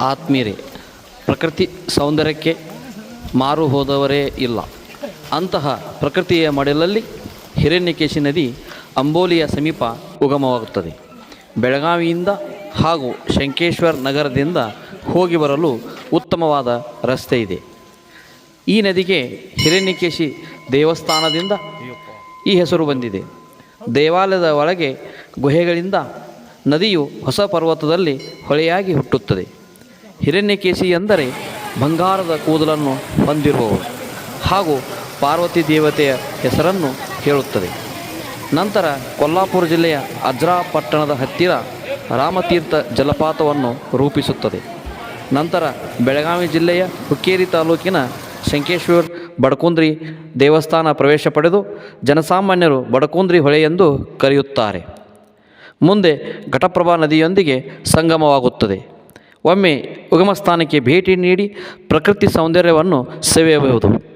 ಆತ್ಮೀಯರೇ, ಪ್ರಕೃತಿ ಸೌಂದರ್ಯಕ್ಕೆ ಮಾರು ಹೋದವರೇ ಇಲ್ಲ. ಅಂತಹ ಪ್ರಕೃತಿಯ ಮಡಲಲ್ಲಿ ಹಿರಣ್ಯಕೇಶಿ ನದಿ ಅಂಬೋಲಿಯ ಸಮೀಪ ಉಗಮವಾಗುತ್ತದೆ. ಬೆಳಗಾವಿಯಿಂದ ಹಾಗೂ ಶಂಕೇಶ್ವರ್ ನಗರದಿಂದ ಹೋಗಿ ಬರಲು ಉತ್ತಮವಾದ ರಸ್ತೆ ಇದೆ. ಈ ನದಿಗೆ ಹಿರಣ್ಯಕೇಶಿ ದೇವಸ್ಥಾನದಿಂದ ಈ ಹೆಸರು ಬಂದಿದೆ. ದೇವಾಲಯದ ಒಳಗೆ ಗುಹೆಗಳಿಂದ ನದಿಯು ಹೊಸ ಪರ್ವತದಲ್ಲಿ ಹೊಳೆಯಾಗಿ ಹುಟ್ಟುತ್ತದೆ. ಹಿರಣ್ಯಕೇಶಿ ಎಂದರೆ ಬಂಗಾರದ ಕೂದಲನ್ನು ಹೊಂದಿರುವವರು ಹಾಗೂ ಪಾರ್ವತಿ ದೇವತೆಯ ಹೆಸರನ್ನು ಹೇಳುತ್ತದೆ. ನಂತರ ಕೊಲ್ಲಾಪುರ ಜಿಲ್ಲೆಯ ಅಜ್ರಾ ಪಟ್ಟಣದ ಹತ್ತಿರ ರಾಮತೀರ್ಥ ಜಲಪಾತವನ್ನು ರೂಪಿಸುತ್ತದೆ. ನಂತರ ಬೆಳಗಾವಿ ಜಿಲ್ಲೆಯ ಹುಕ್ಕೇರಿ ತಾಲೂಕಿನ ಶಂಕೇಶ್ವರ್ ಬಡಕುಂದ್ರಿ ದೇವಸ್ಥಾನ ಪ್ರವೇಶ ಪಡೆದು ಜನಸಾಮಾನ್ಯರು ಬಡಕುಂದ್ರಿ ಹೊಳೆ ಎಂದು ಕರೆಯುತ್ತಾರೆ. ಮುಂದೆ ಘಟಪ್ರಭಾ ನದಿಯೊಂದಿಗೆ ಸಂಗಮವಾಗುತ್ತದೆ. ಒಮ್ಮೆ ಉಗಮ ಸ್ಥಾನಕ್ಕೆ ಭೇಟಿ ನೀಡಿ ಪ್ರಕೃತಿ ಸೌಂದರ್ಯವನ್ನು ಸವಿಯಬಹುದು.